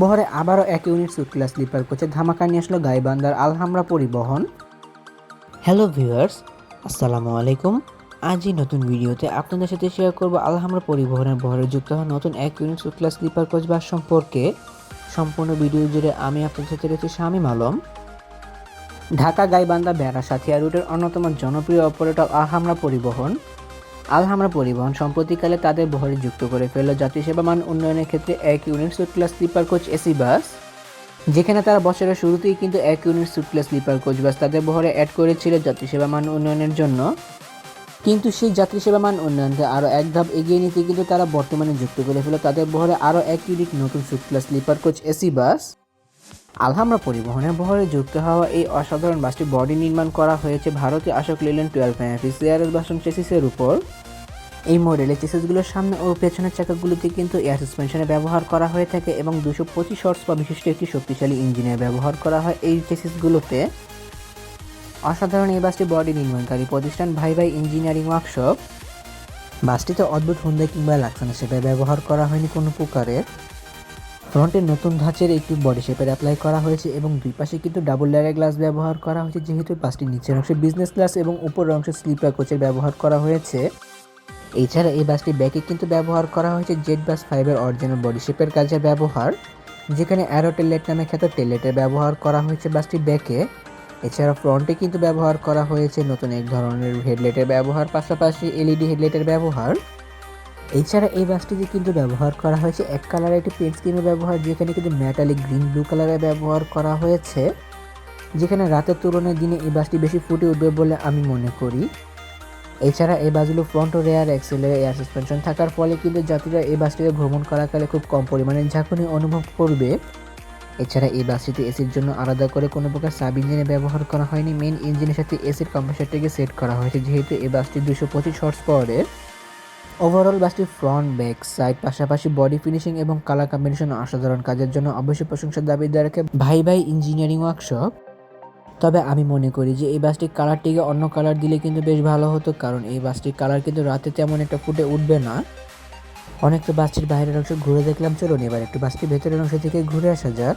বহরে আবারও এক ইউনিট সুটক্লাস স্লিপার কোচে ধামাকা নিয়ে আসলো গাইবান্দার আলহামরা পরিবহন। হ্যালো ভিউয়ার্স আসসালামু আলাইকুম। আজই নতুন ভিডিওতে আপনাদের সাথে শেয়ার করব আলহামরা পরিবহনের বহরে যুক্ত হওয়া নতুন এক unit suite class sleeper coach bus সম্পর্কে। সম্পূর্ণ ভিডিও জুড়ে আমি আপনাদের সাথে রয়েছি শামীম আলম। ঢাকা গাইবান্ধা বেড়া সাথিয়া রুটের অন্যতম জনপ্রিয় অপারেটর আলহামরা পরিবহন। আলহামরা পরিবহন সম্প্রতিকালে তাদের বহরে যুক্ত করে ফেলল যাত্রী সেবা মান উন্নয়নের ক্ষেত্রে এক unit suite class sleeper coach AC bus, যেখানে তারা বছরের শুরুতেই কিন্তু এক unit suite class sleeper coach bus তাদের বহরে অ্যাড করেছিল যাত্রী সেবা মান উন্নয়নের জন্য। কিন্তু সেই যাত্রী সেবা মান উন্নয়নকে আরও এক ধাপ এগিয়ে নিতে কিন্তু তারা বর্তমানে যুক্ত করে ফেলল তাদের বহরে আরও এক ইউনিট নতুন suite class sleeper coach AC bus. Alhamra পরিবহনের বহরে যুক্ত হওয়া এই অসাধারণ বাসটি বডি নির্মাণ করা হয়েছে ভারতীয় অশোক লেলেন টুয়েলভ এমএফি সিআরএস বাসন চেসিসের উপর। এই মডেলের চেসিসগুলোর সামনে ও পেছনের চাকাগুলোতে কিন্তু এয়ার সাসপেনশনে ব্যবহার করা হয়ে থাকে এবং দুশো পঁচিশ হর্স বা বিশিষ্ট একটি শক্তিশালী ইঞ্জিনের ব্যবহার করা হয় এই চেসিসগুলোতে অসাধারণ এই বাসটি বডি নির্মাণকারী প্রতিষ্ঠান ভাই ভাই ইঞ্জিনিয়ারিং ওয়ার্কশপ বাসটিতে অদ্ভুত হুন্ডা কিংবা লাক্সান হিসেবে ব্যবহার করা হয়নি কোনো প্রকারের। ফ্রন্টের নতুন ধাঁচের একটি বডি শেপের অ্যাপ্লাই করা হয়েছে এবং দুই পাশে কিন্তু ডাবল লেয়ারের গ্লাস ব্যবহার করা হয়েছে, যেহেতু বাসটির নিচের অংশে বিজনেস ক্লাস এবং উপরের অংশে স্লিপার কোচের ব্যবহার করা হয়েছে। এছাড়া এই বাসটি ব্যাকে কিন্তু ব্যবহার করা হয়েছে জেড বাস ফাইভের অরিজিনাল বডি শেপের কাজে ব্যবহার, যেখানে অ্যারো টেলেট নামে খ্যাত টেলেটের ব্যবহার করা হয়েছে বাসটির ব্যাকে এছাড়া ফ্রন্টে কিন্তু ব্যবহার করা হয়েছে নতুন এক ধরনের হেডলাইটের ব্যবহার, পাশাপাশি এলইডি হেডলাইটের ব্যবহার। এছাড়া এই বাসটিতে কিন্তু ব্যবহার করা হয়েছে এক কালারের একটি পেন্ট স্কিমের ব্যবহার, যেখানে কিন্তু মেটালিক গ্রিন ব্লু কালারের ব্যবহার করা হয়েছে। যেখানে রাতের তুলনায় দিনে এই বাসটি বেশি ফুটে উঠবে বলে আমি মনে করি। এছাড়া এই বাসগুলো ফ্রন্ট ও রেয়ার এক্সেলের এয়ার সাসপেনশন থাকার ফলে কিন্তু যাত্রীরা এই বাসটিতে ভ্রমণ করাকালে খুব কম পরিমাণে ঝাঁকুনি অনুভব করবে। এছাড়া এই বাসটিতে এসির জন্য আলাদা করে কোনো প্রকার সাব ইঞ্জিনে ব্যবহার করা হয়নি। মেন ইঞ্জিনের সাথে এসির কম্প্রেসারটিকে সেট করা হয়েছে, যেহেতু এই বাসটি দুশো পঁচিশ হর্স পাওয়ারের ওভারঅল বাসটির ফ্রন্ট ব্যাক সাইড পাশাপাশি বডি ফিনিশিং এবং কালার কম্বিনেশন অসাধারণ কাজের জন্য অবশ্যই প্রশংসার দাবিদার রাখে ভাই ভাই ইঞ্জিনিয়ারিং ওয়ার্কশপ তবে আমি মনে করি যে এই বাসটির কালারটিকে অন্য কালার দিলে কিন্তু বেশ ভালো হতো, কারণ এই বাসটির কালার কিন্তু রাতে তেমন একটা ফুটে উঠবে না। অনেক তো বাসটির বাইরের অংশ ঘুরে দেখলাম, চলুন এবার একটু বাসটির ভেতরের অংশ থেকে ঘুরে আসা যাক।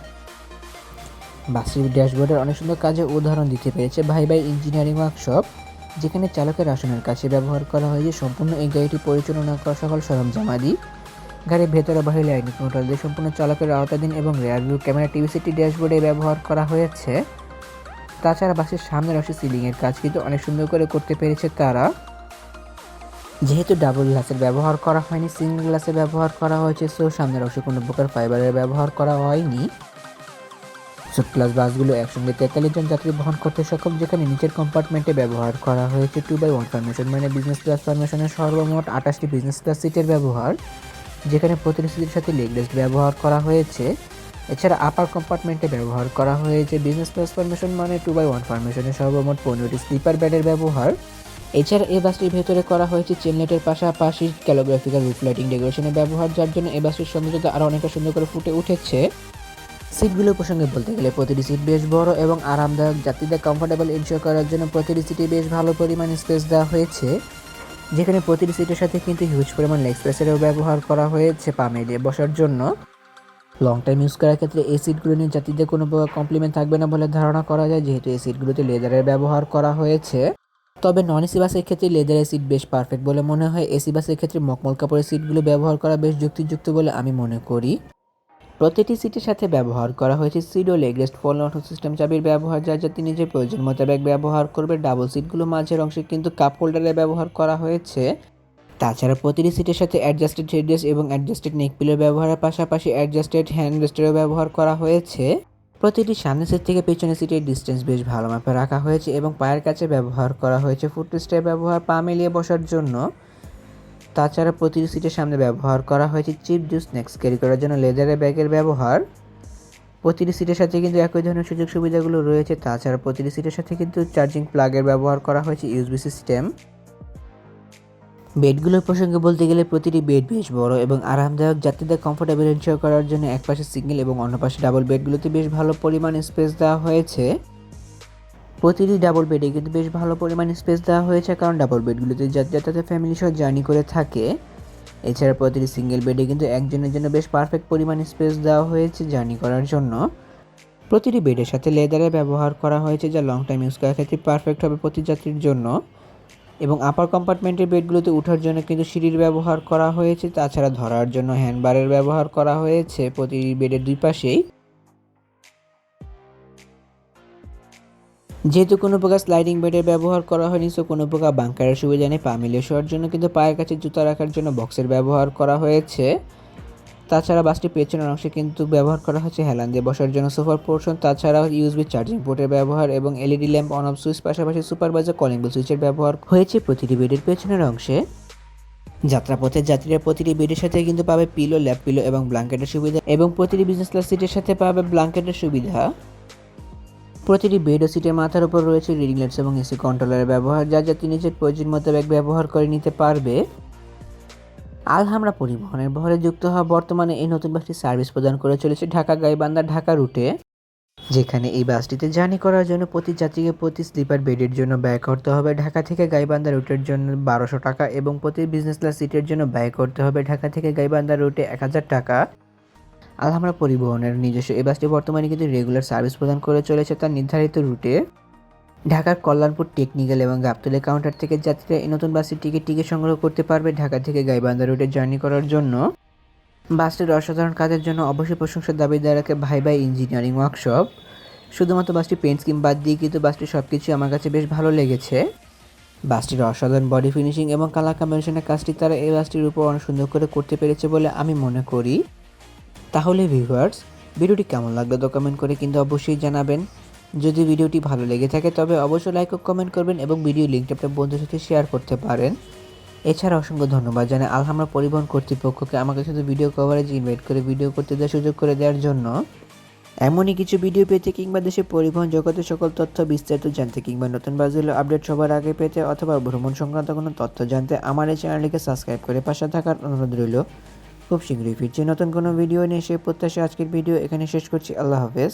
বাসটির ড্যাশবোর্ডের অনেক সুন্দর কাজে উদাহরণ দিতে পেরেছে ভাই ভাই ইঞ্জিনিয়ারিং ওয়ার্কশপ, যেখানে চালকের আসনের কাছে ব্যবহার করা হয়েছে সম্পূর্ণ এই গাড়িটি পরিচালনা করা সকল সরঞ্জামাদি। গাড়ির ভেতরে বাইরে লাইনিং মোটর দিয়ে সম্পূর্ণ চালকের আওতাধীন এবং রেয়ার ভিউ ক্যামেরা টিভিসিটি ড্যাশবোর্ডে ব্যবহার করা হয়েছে। তাছাড়া বাসের সামনের অংশে সিলিংয়ের কাজ কিন্তু অনেক সুন্দর করে করতে পেরেছে তারা। যেহেতু ডাবল গ্লাসের ব্যবহার করা হয়নি, সিঙ্গেল গ্লাসের ব্যবহার করা হয়েছে সো সামনের অংশে কোনো প্রকার ফাইবারের ব্যবহার করা হয়নি। সুট ক্লাস বাসগুলো একসঙ্গে তেতাল্লিশ জন যাত্রী বহন করতে সক্ষম, যেখানে নিচের কম্পার্টমেন্টে ব্যবহার করা হয়েছে টু বাই ওয়ান ফরমেশন মানে বিজনেস ক্লাস ফরমেশনের সর্বমোট আঠাশটি বিজনেস ক্লাস সিটের ব্যবহার, যেখানে প্রতিটি সিটের সাথে লেগ রেস্ট ব্যবহার করা হয়েছে। এছাড়া আপার কম্পার্টমেন্টে ব্যবহার করা হয়েছে বিজনেস ক্লাস ফরমেশন মানে টু বাই ওয়ান ফরমেশনের সর্বমোট পনেরোটি স্লিপার বেডের ব্যবহার। এছাড়া এই বাসটির ভেতরে করা হয়েছে চেনলেটের পাশাপাশি ক্যালোগ্রাফিক্যাল রিফ্লাইটিং ডেকোরেশনের ব্যবহার, যার জন্য এই বাসটির সৌন্দর্যতা আরও অনেকটা সুন্দর করে ফুটে উঠেছে। সিটগুলোর প্রসঙ্গে বলতে গেলে প্রতিটি সিট বেশ বড় এবং আরামদায়ক। যাত্রীদের কমফোর্টেবল এনশিওর করার জন্য প্রতিটি সিটে বেশ ভালো পরিমাণ স্পেস দেওয়া হয়েছে। যেখানে প্রতিটি সিটের সাথে কিন্তু হিউজ পরিমাণ লেগ স্পেসেরও ব্যবহার করা হয়েছে পা মেলিয়ে বসার জন্য। লং টাইম ইউজ করার ক্ষেত্রে এই সিটগুলো নিয়ে যাত্রীদের কোনো প্রকার কমপ্লিমেন্ট থাকবে না বলে ধারণা করা যায়, যেহেতু এই সিটগুলোতে লেদারের ব্যবহার করা হয়েছে। তবে নন এসি বাসের ক্ষেত্রে লেদারের সিট বেশ পারফেক্ট বলে মনে হয়। এসি বাসের ক্ষেত্রে মকমল কাপড়ের সিটগুলো ব্যবহার করা বেশ যুক্তিযুক্ত বলে আমি মনে করি। প্রতিটি সিটের সাথে ব্যবহার করা হয়েছে সিডো লেগরেস্ট ফল অটো সিস্টেম চাবির ব্যবহার যা যাত্রী নিজের প্রয়োজন মোতাবেক ব্যবহার করবে। ডাবল সিটগুলো মাঝের অংশে কিন্তু কাপ হোল্ডারের ব্যবহার করা হয়েছে। তাছাড়া প্রতিটি সিটের সাথে অ্যাডজাস্টেড হেডরেস্ট এবং অ্যাডজাস্টেড নেক পিলোর ব্যবহারের পাশাপাশি অ্যাডজাস্টেড হ্যান্ড রেস্টেরও ব্যবহার করা হয়েছে। প্রতিটি সামনের সিট থেকে পেছনের সিটের ডিস্টেন্স বেশ ভালো মাপে রাখা হয়েছে এবং পায়ের কাছে ব্যবহার করা হয়েছে ফুটরেস্টের ব্যবহার, পা মিলিয়ে বসার জন্য। তাছাড়া প্রতিটি সিটের সামনে ব্যবহার করা হয়েছে চিপ জুস স্ন্যাক্স ক্যারি করার জন্য লেদারের ব্যাগের ব্যবহার। প্রতিটি সিটের সাথে কিন্তু একই ধরনের সুযোগ সুবিধাগুলো রয়েছে। তাছাড়া প্রতিটি সিটের সাথে কিন্তু চার্জিং প্লাগের ব্যবহার করা হয়েছে ইউএসবি সিস্টেম বেডগুলোর প্রসঙ্গে বলতে গেলে প্রতিটি বেড বেশ বড় এবং আরামদায়ক। যাত্রীদের কমফোর্টেবল এনশিওর করার জন্য এক পাশে সিঙ্গেল এবং অন্য পাশে ডাবল বেডগুলোতে বেশ ভালো পরিমাণ স্পেস দেওয়া হয়েছে। প্রতিটি ডাবল বেডে কিন্তু বেশ ভালো পরিমাণ স্পেস দেওয়া হয়েছে, কারণ ডাবল বেডগুলোতে যাতে যাতে ফ্যামিলি সহ জার্নি করে থাকে। এছাড়া প্রতিটি সিঙ্গেল বেডে কিন্তু একজনের জন্য বেশ পারফেক্ট পরিমাণ স্পেস দেওয়া হয়েছে জার্নি করার জন্য। প্রতিটি বেডের সাথে লেদারের ব্যবহার করা হয়েছে, যা লং টাইম ইউজ করার ক্ষেত্রে পারফেক্ট হবে প্রতি যাত্রীর জন্য। এবং আপার কম্পার্টমেন্টের বেডগুলোতে ওঠার জন্য কিন্তু সিঁড়ির ব্যবহার করা হয়েছে, তাছাড়া ধরার জন্য হ্যান্ডবারের ব্যবহার করা হয়েছে প্রতি বেডের দুই পাশেই। যেহেতু কোনো প্রকার স্লাইডিং বেডের ব্যবহার করা হয়নি সো কোনো প্রকার বাঙ্কারের সুবিধা নেই। পা মিলিয়ে শোয়ার জন্য কিন্তু পায়ের কাছে জুতা রাখার জন্য বক্সের ব্যবহার করা হয়েছে। তাছাড়া বাসটির পেছনের অংশে কিন্তু ব্যবহার করা হয়েছে হেলান দিয়ে বসার জন্য সোফার পোর্শন তাছাড়া ইউএসবি চার্জিং পোর্টের ব্যবহার এবং LED lamp on off switch, পাশাপাশি সুপারভাইজার কলিং বেল সুইচের ব্যবহার হয়েছে প্রতিটি বেডের পেছনের অংশে। যাত্রাপথের যাত্রীরা প্রতিটি বেডের সাথে কিন্তু পাবে পিলো ল্যাপ পিলো এবং ব্ল্যাঙ্কেটের সুবিধা এবং প্রতিটি বিজনেস ক্লাস সিটের সাথে পাবে ব্ল্যাঙ্কেটের সুবিধা। প্রতিটি বেড ও সিটের মাথার উপর রয়েছে রিডিং লাইটস এবং এসি কন্ট্রোলারের ব্যবহার, যা যাত্রী নিজের প্রয়োজন মোতাবেক ব্যবহার করে নিতে পারবে। আলহামরা পরিবহনের বহরে যুক্ত হওয়া বর্তমানে এই নতুন বাসটি সার্ভিস প্রদান করে চলেছে ঢাকা, গাইবান্ধা, ঢাকা রুটে। যেখানে এই বাসটিতে জার্নি করার জন্য প্রতি যাত্রীকে প্রতি স্লিপার বেডের জন্য ব্যয় করতে হবে। ঢাকা থেকে গাইবান্ধা রুটের জন্য বারোশো টাকা এবং প্রতি বিজনেস ক্লাস সিটের জন্য ব্যয় করতে হবে ঢাকা থেকে গাইবান্ধা রুটে এক হাজার টাকা। আলহামরা পরিবহনের নিজস্ব এই বাসটি বর্তমানে কিন্তু রেগুলার সার্ভিস প্রদান করে চলেছে তার নির্ধারিত রুটে। ঢাকার কল্যাণপুর টেকনিক্যাল এবং গাবতলী কাউন্টার থেকে যাত্রীরা এই নতুন বাসের টিকিট টিকিট সংগ্রহ করতে পারবে ঢাকা থেকে গাইবান্ধা রুটে জার্নি করার জন্য। বাসটির অসাধারণ কাজের জন্য অবশ্যই প্রশংসার দাবিদার রাখে ভাই ভাই ইঞ্জিনিয়ারিং ওয়ার্কশপ। শুধুমাত্র বাসটি পেন্ট স্কিম বাদ দিয়ে কিন্তু বাসটির সব কিছু আমার কাছে বেশ ভালো লেগেছে। বাসটির অসাধারণ বডি ফিনিশিং এবং কালার কম্বিনেশনের কাজটি তারা এই বাসটির উপর অনেক সুন্দর করে করতে পেরেছে বলে আমি মনে করি। তাহলে ভিউয়ার্স, ভিডিওটি কেমন লাগল তো কমেন্ট করে কিন্তু অবশ্যই জানাবেন। যদি ভিডিওটি ভালো লেগে থাকে তবে অবশ্যই লাইক ও কমেন্ট করবেন এবং ভিডিও লিঙ্কটা আপনার বন্ধুর সাথে শেয়ার করতে পারেন। এছাড়া অসংখ্য ধন্যবাদ জানাই আলহামরা পরিবহন কর্তৃপক্ষকে আমাকে শুধু ভিডিও কভারেজ ইনভাইট করে ভিডিও করতে দেওয়ার সুযোগ করে দেওয়ার জন্য। এমনই কিছু ভিডিও পেতে কিংবা দেশের পরিবহন জগতের সকল তথ্য বিস্তারিত জানতে কিংবা নতুন বাসগুলো আপডেট সবার আগে পেতে অথবা ভ্রমণ সংক্রান্ত কোনো তথ্য জানতে আমার এই চ্যানেলটিকে সাবস্ক্রাইব করে পাশে থাকার অনুরোধ রইল। খুব শীঘ্রই ফিরছি নতুন কোনো ভিডিও নিয়ে সে প্রত্যাশা আজকের ভিডিও এখানে শেষ করছি। আল্লাহ হাফেজ।